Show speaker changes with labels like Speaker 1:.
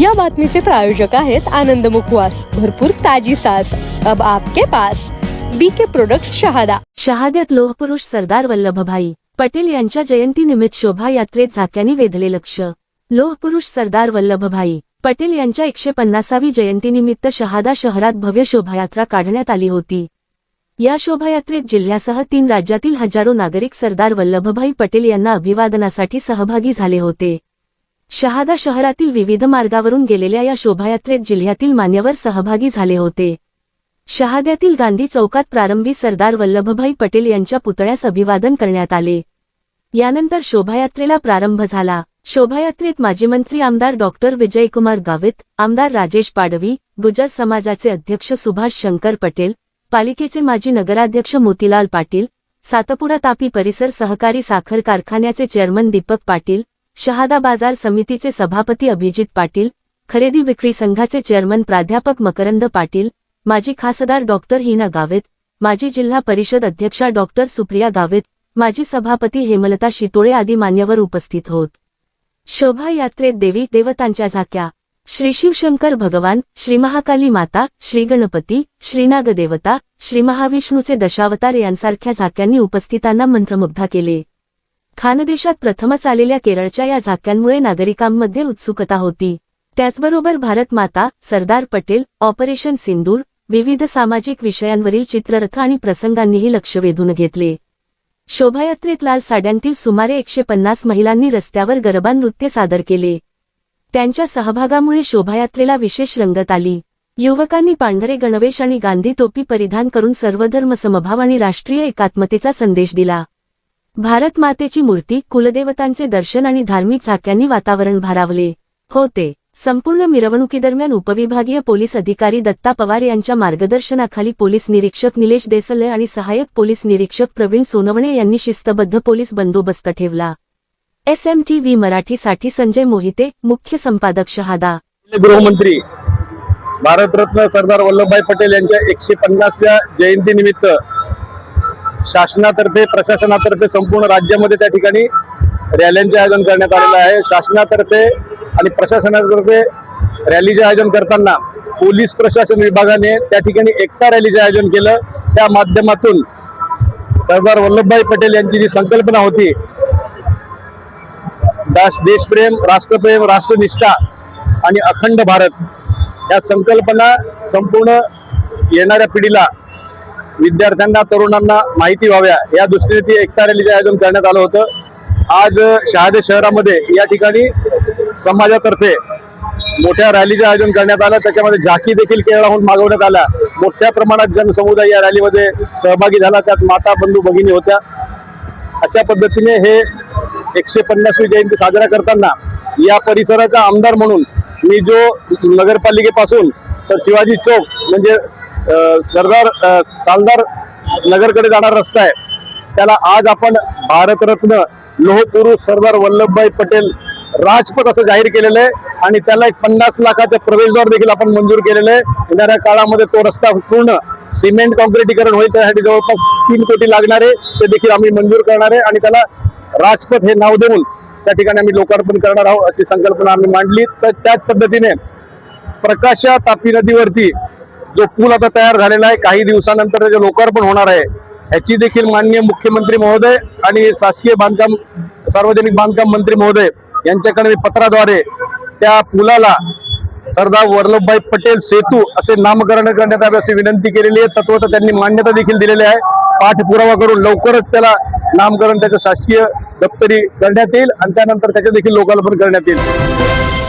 Speaker 1: या बातमीचे प्रायोजक आहेत आनंद मुखवास. भरपूर ताजी सास अब आपके पास. BK product Shahada.
Speaker 2: शहाद्यात लोहपुरुष सरदार वल्लभभाई पटेल यांच्या जयंतीनिमित्त शोभायात्रेत झाक्याने वेधले लक्ष. लोहपुरुष सरदार वल्लभभाई पटेल यांच्या एकशे पन्नासावी जयंतीनिमित्त शहादा शहरात भव्य शोभायात्रा काढण्यात आली होती. या शोभायात्रेत जिल्ह्यासह तीन राज्यातील हजारो नागरिक सरदार वल्लभभाई पटेल यांना अभिवादनासाठी सहभागी झाले होते. शहादा शहरातील विविध मार्गावरून गेलेल्या या शोभायात्रेत जिल्ह्यातील मान्यवर सहभागी झाले होते. शहाद्यातील गांधी चौकात प्रारंभी सरदार वल्लभभाई पटेल यांच्या पुतळ्यास अभिवादन करण्यात आले. यानंतर शोभायात्रेला प्रारंभ झाला. शोभायात्रेत माजी मंत्री आमदार डॉक्टर विजयकुमार गावित आमदार राजेश पाडवी गुजर समाजाचे अध्यक्ष सुभाष शंकर पटेल पालिकेचे माजी नगराध्यक्ष मोतीलाल पाटील सातपुडा तापी परिसर सहकारी साखर कारखान्याचे चेअरमन दीपक पाटील शहादा बाजार समितीचे सभापती अभिजित पाटील खरेदी विक्री संघाचे चेअरमन प्राध्यापक मकरंद पाटील माजी खासदार डॉक्टर हिना गावित माजी जिल्हा परिषद अध्यक्षा डॉक्टर सुप्रिया गावित माजी सभापती हेमलता शितोळे आदी मान्यवर उपस्थित होत. शोभायात्रेत देवी देवतांच्या झाक्या श्री शिवशंकर भगवान श्री महाकाली माता श्री गणपती श्री श्री महाविष्णूचे दशावतार यांसारख्या झाक्यांनी उपस्थितांना मंत्रमुग्ध केले. खानदेशात प्रथमच आलेल्या केरळच्या या झाक्यांमुळे नागरिकांमध्ये उत्सुकता होती. त्याचबरोबर भारत माता सरदार पटेल ऑपरेशन सिंदूर विविध सामाजिक विषयांवरील चित्ररथ आणि प्रसंगांनीही लक्ष वेधून घेतले. शोभायात्रेत लाल साड्यांतील सुमारे एकशे पन्नास महिलांनी रस्त्यावर गरबा नृत्य सादर केले. त्यांच्या सहभागामुळे शोभायात्रेला विशेष रंगत आली. युवकांनी पांढरे गणवेश आणि गांधी टोपी परिधान करून सर्वधर्म समभाव आणि राष्ट्रीय एकात्मतेचा संदेश दिला. भारत मातेची मूर्ती कुलदेवतांचे दर्शन आणि धार्मिक झाक्यांनी वातावरण भारावले. होते संपूर्ण मिरवणुकीदरम्यान उपविभागीय पोलीस अधिकारी दत्ता पवार यांच्या मार्गदर्शनाखाली पोलीस निरीक्षक निलेश देसले आणि सहाय्यक पोलीस निरीक्षक प्रवीण सोनवणे यांनी शिस्तबद्ध पोलीस बंदोबस्त ठेवला. एसएमटीव्ही मराठीसाठी संजय मोहिते मुख्य संपादक शहादा.
Speaker 3: गृहमंत्री भारतरत्न सरदार वल्लभभाई पटेल यांच्या एकशे पन्नासव्या जयंतीनिमित्त शासनातर्फे प्रशासनातर्फे संपूर्ण राज्यामध्ये त्या ठिकाणी रॅल्यांचे आयोजन करण्यात आलेलं आहे. शासनातर्फे आणि प्रशासनातर्फे रॅलीचे आयोजन करताना पोलीस प्रशासन विभागाने त्या ठिकाणी एकता रॅलीचे आयोजन केलं. त्या माध्यमातून सरदार वल्लभभाई पटेल यांची जी संकल्पना होती दास देशप्रेम राष्ट्रप्रेम राष्ट्रनिष्ठा आणि अखंड भारत या संकल्पना संपूर्ण येणाऱ्या पिढीला विद्यार्थ्यांना तरुणांना माहिती व्हाव्या. या दृष्टीने ती एकता रॅलीचे आयोजन करण्यात आलं होतं. आज शहादे शहरामध्ये या ठिकाणी समाजातर्फे मोठ्या रॅलीचे आयोजन करण्यात आलं. त्याच्यामध्ये झाकी देखील केरळाहून मागवण्यात आल्या. मोठ्या प्रमाणात जनसमुदाय या रॅलीमध्ये सहभागी झाला. त्यात माता बंधू भगिनी होत्या. अशा पद्धतीने हे एकशे पन्नासवी जयंती साजरा करताना या परिसराचा आमदार म्हणून मी जो नगरपालिकेपासून तर शिवाजी चौक म्हणजे सरदार सालदार नगरकडे जाणारा रस्ता आहे. त्याला आज आपण भारतरत्न लोहपुरुष सरदार वल्लभभाई पटेल राजपथ असं जाहीर केलेलं आहे आणि त्याला एक पन्नास लाखाचे प्रवेशद्वार देखील आपण मंजूर केलेलं आहे. येणाऱ्या काळामध्ये तो रस्ता पूर्ण सिमेंट कॉन्क्रिटीकरण होईल त्यासाठी जवळपास तीन कोटी लागणार आहे. ते देखील आम्ही मंजूर करणार आहे आणि त्याला राजपथ हे नाव देऊन त्या ठिकाणी आम्ही लोकार्पण करणार आहोत अशी संकल्पना आम्ही मांडली. तर त्याच पद्धतीने प्रकाशा तापी नदीवरती जो पूल आता तयार झालेला आहे काही दिवसानंतर त्याचे लोकार्पण होणार आहे. याची देखील माननीय मुख्यमंत्री महोदय आणि शासकीय बांधकाम सार्वजनिक बांधकाम मंत्री महोदय यांच्याकडे मी पत्राद्वारे त्या पुलाला सरदार वल्लभभाई पटेल सेतू असे नामकरण करण्यात यावे अशी विनंती केलेली आहे. तत्वत त्यांनी मान्यता देखील दिलेली आहे. पाठपुरावा करून लवकरच त्याला नामकरण त्याचं शासकीय दप्तरी करण्यात येईल आणि त्यानंतर त्याचे देखील लोकार्पण करण्यात येईल.